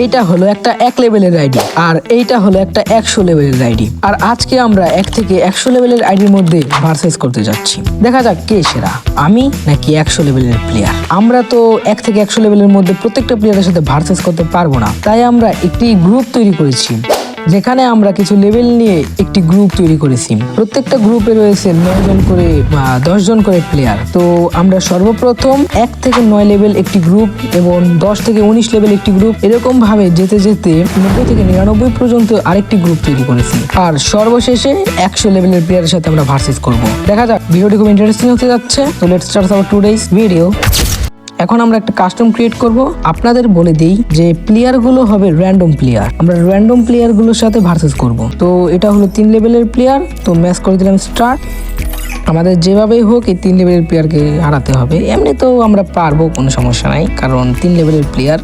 এইটা হলো একটা এক লেভেলের আইডি আর এইটা হলো একটা একশো লেভেলের আইডি। আর আজকে আমরা এক থেকে একশো লেভেলের আইডির মধ্যে ভার্সেস করতে যাচ্ছি। দেখা যাক কে সেরা, আমি নাকি একশো লেভেলের প্লেয়ার আমরা তো এক থেকে একশো লেভেলের মধ্যে প্রত্যেকটা প্লেয়ারের সাথে ভার্সেস করতে পারব না, তাই আমরা একটি গ্রুপ তৈরি করেছি। যেখানে আমরা কিছু লেভেল নিয়ে একটি গ্রুপ তৈরি করেছি। প্রত্যেকটা গ্রুপে রয়েছে নয় জন করে, বা দশ জন করে প্লেয়ার তো আমরা সর্বপ্রথম এক থেকে নয় লেভেল একটি গ্রুপ এবং দশ থেকে উনিশ লেভেল একটি গ্রুপ এরকম ভাবে যেতে যেতে নব্বই থেকে নিরানব্বই পর্যন্ত আরেকটি গ্রুপ তৈরি করেছি। আর সর্বশেষে একশো লেভেলের প্লেয়ারের সাথে আমরা ভার্সেস করব। দেখা যাক, ভিডিওটি খুব ইন্টারেস্টিং হতে যাচ্ছে। তো let's start our two days video এখন আমরা একটা কাস্টম ক্রিয়েট করব। আপনাদের বলে দিই যে প্লেয়ারগুলো হবে র্যান্ডম প্লেয়ার আমরা র্যান্ডম প্লেয়ারগুলোর সাথে ভার্সেস করব। তো এটা হলো তিন লেভেলের প্লেয়ার তো ম্যাচ করে দিলাম স্টার্ট আমাদের যেভাবেই হোক এই তিন লেভেলের প্লেয়ারকে হারাতে হবে। এমনি তো আমরা পারব, কোনো সমস্যা নাই। কারণ তিন লেভেলের প্লেয়ার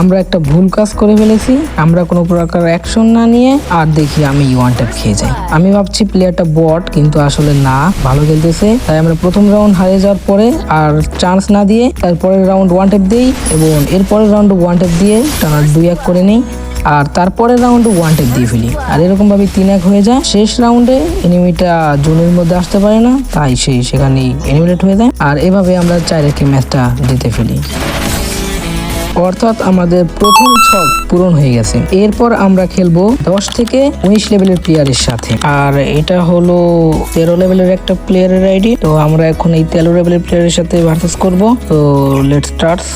আমরা একটা ভুল কাজ করে ফেলেছি, আমরা কোনো প্রকার অ্যাকশন না নিয়ে, আর দেখি আমি ওয়ান খেয়ে যাই। আমি ভাবছি প্লেয়ারটা বট, কিন্তু আসলে না, ভালো খেলতেছে। তাই আমরা প্রথম রাউন্ড হারিয়ে যাওয়ার পরে আর চান্স না দিয়ে তারপরের রাউন্ড ওয়ান দিই এবং এরপরের রাউন্ড ওয়ান দিয়ে টানা দুই এক করে নিই, আর তারপরের রাউন্ডে ওয়ান টেপ দিয়ে ফেলি। আর এরকম ভাবে তিন এক হয়ে যায়। শেষ রাউন্ডে এনিমিটা জোনের মধ্যে আসতে পারে না, তাই সেই সেখানেই এনিমিনেট হয়ে যায়। আর এভাবে আমরা চার রেখে ম্যাচটা জিতে ফেলি। অর্থাৎ আমাদের প্রথম ছক পূরণ হয়ে গেছে। এরপর আমরা খেলব দশ থেকে উনিশ লেভেলের প্লেয়ারের সাথে। আর এটা হলো তেরো লেভেলের একটা প্লেয়ারের আইডি তো আমরা এখন এই তেরো লেভেলের প্লেয়ারের সাথে ভার্সেস করব। তো লেট স্টার্টস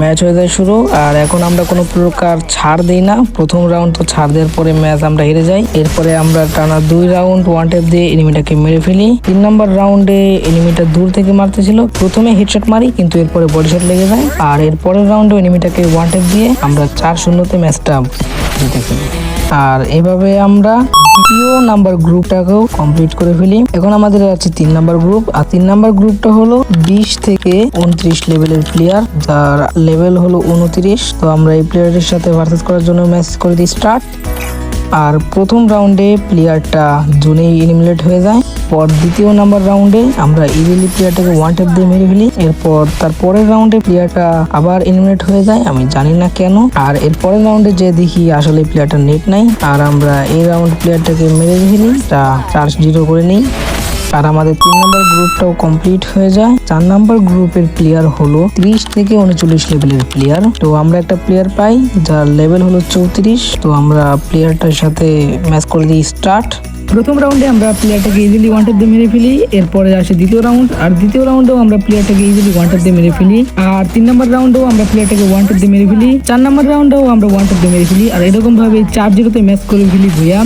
ম্যাচ হয়ে যায় শুরু। আর এখন আমরা কোনো প্রকার ছাড় দিই না। প্রথম রাউন্ড তো ছাড় দেওয়ার পরে ম্যাচ আমরা হেরে যাই। এরপরে আমরা টানা দুই রাউন্ড ওয়ান টেপ দিয়ে এনিমিটাকে মেরে ফেলি। তিন নম্বর রাউন্ডে এনিমিটা দূর থেকে মারতেছিল। প্রথমে হেডশট মারি, কিন্তু এরপরে বডি শট লেগে যায়। আর এরপরের রাউন্ডে এনিমিটাকে ওয়ান টেপ দিয়ে আমরা চার শূন্যতে ম্যাচটা জিতে ফেলি আর এভাবে আমরা দ্বিতীয় নাম্বার গ্রুপটাকেও কমপ্লিট করে ফেলি। এখন আমাদের আছে তিন নাম্বার গ্রুপ, আর তিন নাম্বার গ্রুপটা হলো বিশ থেকে উনত্রিশ লেভেলের প্লেয়ার যার লেভেল হলো উনত্রিশ। তো আমরা এই প্লেয়ারের সাথে ভার্সেস করার জন্য ম্যাচ করে দিই স্টার্ট আর প্রথম রাউন্ডে প্লেয়ারটা জোনেই এলিমিনেট হয়ে যায়। পর দ্বিতীয় নাম্বার রাউন্ডে আমরা ইজিলি প্লেয়ারটাকে ওয়ান ট্যাপ দিয়ে মেরে ফেলি। এরপর তার পরের রাউন্ডে প্লেয়ারটা আবার এলিমিনেট হয়ে যায়, আমি জানি না কেন। আর এর পরের রাউন্ডে যে দেখি আসলে প্লেয়ারটা নেট নাই, আর আমরা এই রাউন্ড প্লেয়ারটাকে মেরে ফেলি, তা চার্জ জিরো করে নিই। আর আমাদের তিন নম্বর গ্রুপটাও কমপ্লিট হয়ে যায়। চার নম্বর গ্রুপের প্লেয়ার হলো ত্রিশ থেকে উনচল্লিশ লেভেলের প্লেয়ার তো আমরা একটা প্লেয়ার পাই, যার লেভেল হলো চৌত্রিশ। তো আমরা প্লেয়ারটার সাথে ম্যাচ করে দিই স্টার্ট প্রথম রাউন্ডে আমরা প্লেয়ারটাকে ইজিলি ওয়ান ট্যাপ দিয়ে মেরে ফেলি, এরপরে আসে দ্বিতীয় রাউন্ড আর দ্বিতীয় রাউন্ডেও আমরা প্লেয়ারটাকে ইজিলি ওয়ান ট্যাপ দিয়ে মেরে ফেলি। আর তিন নম্বর রাউন্ডেও আমরা প্লেয়ারটাকে ওয়ান ট্যাপ দিয়ে মেরে ফেলি। চার নম্বর রাউন্ডেও আমরা ওয়ান ট্যাপ দিয়ে মেরে ফেলি। আর এরকম ভাবে চার জিরোতে ম্যাচ করে ফেলি ভুইয়া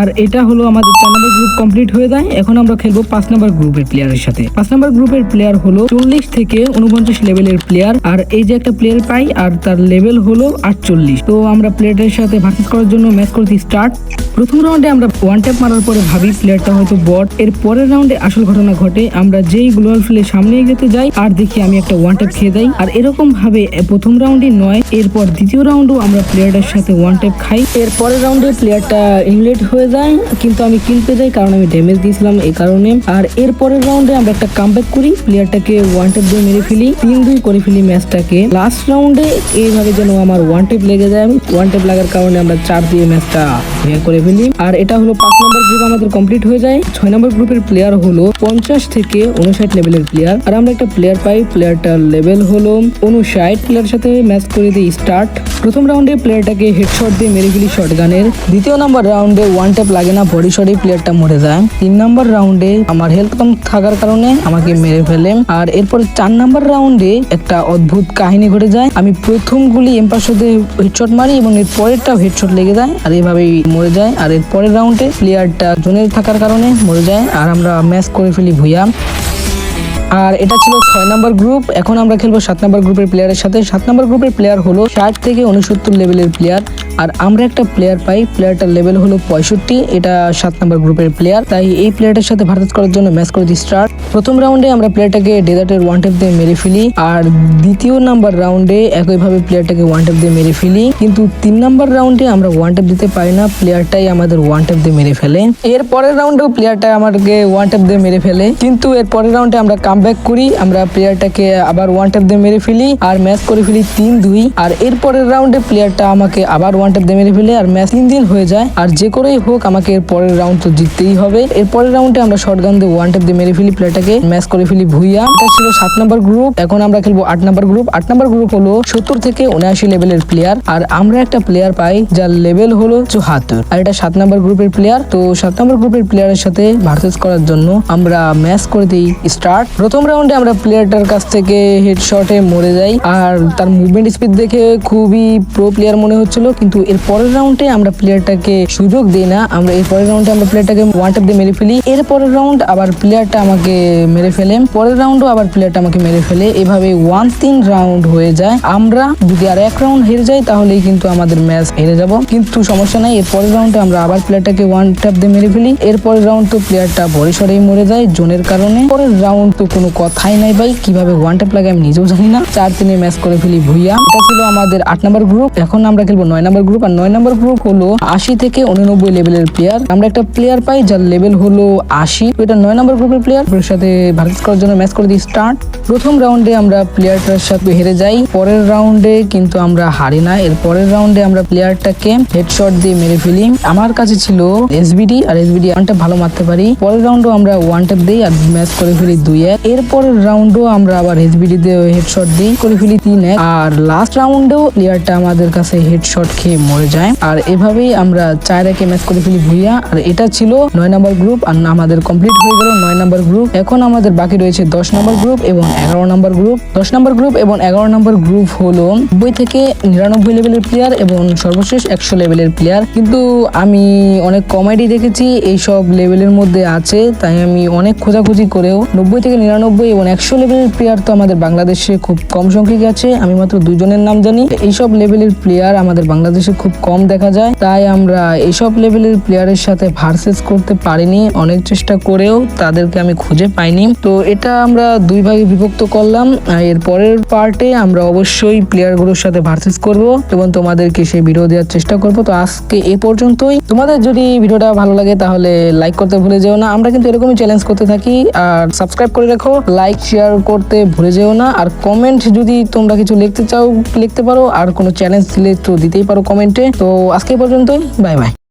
আর এটা হলো আমাদের চার নম্বর গ্রুপ কমপ্লিট হয়ে যায়। এখন আমরা খেলব পাঁচ নম্বর গ্রুপের প্লেয়ারের সাথে। পাঁচ নম্বর গ্রুপের প্লেয়ার হলো চল্লিশ থেকে উনপঞ্চাশ লেভেলের প্লেয়ার আর এই যে একটা প্লেয়ার পাই, আর তার লেভেল হলো আটচল্লিশ। তো আমরা প্লেয়ারের সাথে ভার্সেস করার জন্য ম্যাচ করতে স্টার্ট প্রথম রাউন্ডে আমরা ওয়ান ট্যাপ মারার পরে ভাবি প্লেয়ারটা হয়তো বট এর পরের রাউন্ডে আসল ঘটনা ঘটে। আমরা যেই গ্লোয়াল ফিলে সামনে এগোতে যাই, আর দেখি আমি একটা ওয়ান ট্যাপ খেয়ে দেই আর এরকম ভাবে প্রথম রাউন্ডে নয়, এরপর দ্বিতীয় রাউন্ডও আমরা প্লেয়ারটার সাথে ওয়ান ট্যাপ খাই। এর পরের রাউন্ডে প্লেয়ারটা ইনলেট হয়ে যায়, কিন্তু আমি কিনতে যাই কারণ আমি ড্যামেজ দিয়েছিলাম এই কারণে। আর এর পরের রাউন্ডে আমরা একটা কামব্যাক করি প্লেয়ারটাকে ওয়ান দিয়ে মেরে ফেলি তিন দুই করে ফেলি ম্যাচটাকে লাস্ট রাউন্ডে এইভাবে যেন আমার ওয়ান ট্যাপ লেগে যায় ওয়ান ট্যাপ লাগার কারণে আমরা চার দিয়ে ম্যাচটা ক্লিয়ার করে ফেলি। আর এটা হলো পাঁচ নম্বর গ্রুপ আমাদের কমপ্লিট হয়ে যায়। ছয় নম্বর গ্রুপের প্লেয়ার হলো পঞ্চাশ থেকে উনষাট লেভেলের প্লেয়ার আর আমরা একটা প্লেয়ার পাই প্লেয়ারটার লেভেল হলো উনষাট প্লেয়ার সাথে ম্যাচ করে দিই স্টার্ট প্রথম রাউন্ডে প্লেয়ারটাকে হেডশট দিয়ে মেরে ফেলি শর্ট গানের দ্বিতীয় নম্বর রাউন্ডে ওয়ান ট্যাপ লাগে না বডি শটে প্লেয়ারটা মরে যায়। তিন নম্বর রাউন্ডে আমার হেলথ কম থাকার কারণে আমাকে মেরে ফেলে। আর এরপর চার নম্বর রাউন্ডে একটা অদ্ভুত কাহিনী ঘটে যায়। আমি প্রথম গুলি এম্পার সাথে হেডশট মারি এবং এর পরেরটাও হেডশট লেগে যায় আর এভাবেই মরে যায়। আর এর পরের রাউন্ডে প্লেয়ারটা জোনে থাকার কারণে মরে যায় আর আমরা ম্যাচ করে ফেলি ভুইয়া আর এটা ছিল ছয় নম্বর গ্রুপ এখন আমরা খেলব সাত নম্বর গ্রুপের প্লেয়ারের সাথে। সাত নম্বর গ্রুপের প্লেয়ার হলো ষাট থেকে উনসত্তর লেভেলের প্লেয়ার আর আমরা একটা প্লেয়ার পাই প্লেয়ারটার লেভেল হলো পঁয়ষট্টি, এটা সাত নম্বর গ্রুপের প্লেয়ার তাই এই প্লেয়ারটার সাথে ভারত করার জন্য ম্যাচ করে দিই স্টার্ট প্রথম রাউন্ডে আমরা প্লেয়ারটাকে ডেজার্টের ওয়ান টেপ দিয়ে মেরে ফেলি, আর দ্বিতীয় নাম্বার রাউন্ডে একইভাবে প্লেয়ারটাকে ওয়ান টেপ দিয়ে মেরে ফেলি, কিন্তু তিন নাম্বার রাউন্ডে আমরা ওয়ান টেপ দিতে পারি না প্লেয়ারটাই আমাদের ওয়ান টেপ দিয়ে মেরে ফেলে। এর পরের রাউন্ডেও প্লেয়ারটা আমাকে ওয়ান টেপ দিয়ে মেরে ফেলে, কিন্তু এর পরের রাউন্ডে আমরা কাম করি, আমরা প্লেয়ারটাকে আবার ওয়ান টেপ দিয়ে মেরে ফেলি, আর ম্যাচ করে ফেলি তিন দুই, আর এর পরের রাউন্ডে প্লেয়ারটা আমাকে আবার ওয়ান টেপ মেরে ফেলে আর ম্যাচ তিন দিন হয়ে যায়। আর যে করেই হোক, আমাকে এর পরের রাউন্ড তো জিততেই হবে। এর পরের রাউন্ডে আমরা শর্ট গান দিয়ে ওয়ান টেপ দিয়ে মেরে ফেলি প্লেয়ারটাকে ম্যাচ করে ফেলি ভুইয়া। এটা ছিল সাত নম্বর গ্রুপ এখন আমরা খেলব আট নম্বর গ্রুপ আট নম্বর গ্রুপ হলো সত্তর থেকে উনআশি লেভেলের প্লেয়ার আর আমরা একটা প্লেয়ার পাই যার লেভেল হলো চুহাত্তর। আর এটা সাত নম্বর গ্রুপের প্লেয়ার তো সাত নম্বর গ্রুপের প্লেয়ারের সাথে ভার্সেস করার জন্য আমরা ম্যাচ করে দিই স্টার্ট প্রথম রাউন্ডে আমরা প্লেয়ারটার কাছ থেকে হেডশটে মরে যাই। আর তার মুভমেন্ট স্পিড দেখে খুবই প্রো প্লেয়ার মনে হচ্ছিল। কিন্তু এর পরের রাউন্ডে আমরা প্লেয়ারটাকে সুযোগ দিই না। আমরা এর পরের রাউন্ডে আমরা প্লেয়ারটাকে ওয়ান ট্যাপ দিয়ে মেরে ফেলি। এর পরের রাউন্ড আবার প্লেয়ারটা আমাকে মেরে ফেলে। পরের রাউন্ডও আবার প্লেয়ারটা আমাকে মেরে ফেলে। এভাবে ওয়ান তিন রাউন্ড হয়ে যায়। আমরা যদি আর এক রাউন্ড হেরে যাই, তাহলেই কিন্তু আমাদের ম্যাচ হেরে যাব। কিন্তু সমস্যা নাই, এর পরের রাউন্ডে আমরা আবার প্লেয়ারটাকে ওয়ান ট্যাপ দিয়ে মেরে ফেলি। এর পরের রাউন্ড তো প্লেয়ারটা ভরে সরেই মরে যায়, জোনের কারণে। পরের রাউন্ড তো কোনো কথাই নাই ভাই। কীভাবে ওয়ান ট্যাপ লাগে আমি নিজেও জানি না। চার তিনে ম্যাচ করে ফেলি ভুইয়া। এটা ছিল আমাদের আট নম্বর গ্রুপ এখন আমরা খেলব নয় নম্বর গ্রুপ আর নয় নম্বর গ্রুপ হলো আশি থেকে উননব্বই লেভেলের প্লেয়ার আমরা একটা প্লেয়ার পাই যার লেভেল হলো আশি। এটা নয় নম্বর গ্রুপের প্লেয়ার সাথে ভারত করার জন্য ম্যাচ করে দিই স্টার্ট প্রথম রাউন্ডে আমরা প্লেয়ারটার সাথে হেরে যাই। পরের রাউন্ডে কিন্তু আমরা হারি না। এর পরের রাউন্ডে আমরা প্লেয়ারটাকে হেডশট দিয়ে মেরে ফেলি। আমার কাছে ছিল এসবিডি আর এসবিডি ওয়ানটা ভালো মারতে পারি। পরের রাউন্ডও আমরা ওয়ান ট্যাপ দিই আর ম্যাচ করে ফেলি দুই এক। এর পরের রাউন্ডও আমরা আবার এসবিডি দিয়ে হেডশট দিই, করে ফেলি তিন এক। আর লাস্ট রাউন্ডেও প্লেয়ারটা আমাদের কাছে হেডশট খেয়ে মরে যায়। আর এভাবেই আমরা চার একে ম্যাচ করে ফেলি ভুইয়া। আর এটা ছিল নয় নম্বর গ্রুপ আর আমাদের কমপ্লিট হয়ে গেল নয় নম্বর গ্রুপ এখন আমাদের বাকি রয়েছে দশ নম্বর গ্রুপ এবং এগারো নম্বর গ্রুপ দশ নম্বর গ্রুপ এবং এগারো নম্বর গ্রুপ হলো নব্বই থেকে নিরানব্বই লেভেলের প্লেয়ার এবং সর্বশেষ একশো লেভেলের প্লেয়ার কিন্তু আমি অনেক কমেডি দেখেছি এইসব লেভেলের মধ্যে আছে। তাই আমি অনেক খোঁজাখুঁজি করেও নব্বই থেকে নিরানব্বই এবং একশো লেভেলের প্লেয়ার তো আমাদের বাংলাদেশে খুব কম সংখ্যক আছে। আমি মাত্র দুজনের নাম জানি। এইসব লেভেলের প্লেয়ার আমাদের বাংলাদেশে খুব কম দেখা যায়। তাই আমরা এইসব লেভেলের প্লেয়ারের সাথে ভার্সেস করতে পারিনি। অনেক চেষ্টা করেও তাদেরকে আমি খুঁজে পাইনি। তো এটা আমরা দুই ভাগে বিভক্ত করলাম। এর পরের পার্টে আমরা অবশ্যই প্লেয়ারগুলোর সাথে ভার্সেস করব এবং তোমাদেরকে সেই ভিডিও দেওয়ার চেষ্টা করব। তো আজকে এ পর্যন্তই। তোমাদের যদি ভিডিওটা ভালো লাগে তাহলে লাইক করতে ভুলে যেও না। আমরা কিন্তু এরকমই চ্যালেঞ্জ করতে থাকি। আর সাবস্ক্রাইব করে রাখো। লাইক শেয়ার করতে ভুলে যেও না। আর কমেন্ট যদি তোমরা কিছু লিখতে চাও, লিখতে পারো। আর কোনো চ্যালেঞ্জ দিলে তো দিতেই পারো কমেন্টে তো আজকে পর্যন্ত পর্যন্তই। Bye bye